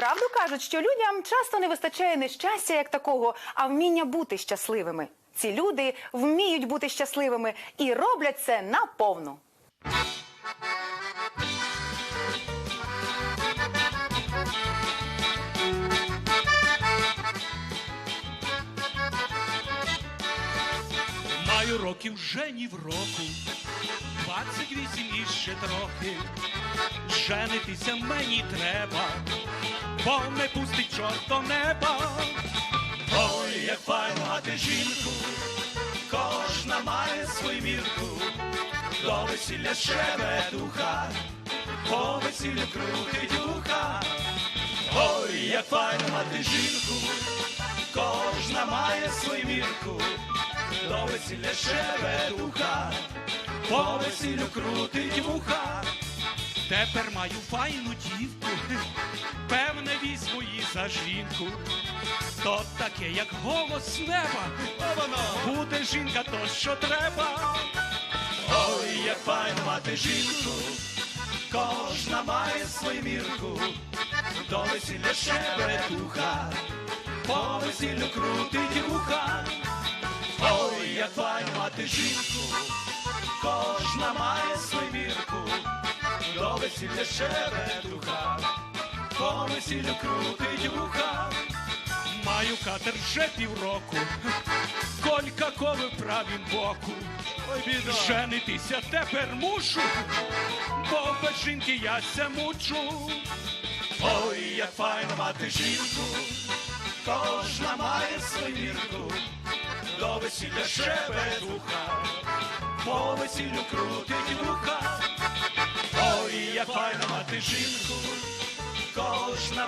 Правду кажуть, що людям часто не вистачає не щастя як такого, а вміння бути щасливими. Ці люди вміють бути щасливими і роблять це наповну. Маю років вже ні в року, 28 і ще трохи. Женитися мені треба, бо не пустить чорт до неба. Ой, як файно мати жінку, кожна має свою мірку, до весілля ще духа, по весіллю крутить духа. Ой, як файно мати жінку, кожна має свою мірку, до весілля ще духа, по весіллю крутить вуха. Тепер маю файну дівку, певне візьму її за жінку. То таке, як голос неба, буде жінка то, що треба. Ой, як файно мати жінку, кожна має свою мірку, до весілля ще духа, по весіллю крутить вуха. Ой, як файно мати жінку, весілля ще духа, по весіллю крутить вуха. Маю катер вже півроку, колька коли правім боку. Ой, біда. Женитися тепер мушу, бо без жінки я ся мучу. Ой, як файно мати жінку, кожна має свою мірку, до весілля шебе духа, по весіллю крутить вуха. Ой, як файно мати жінку, кожна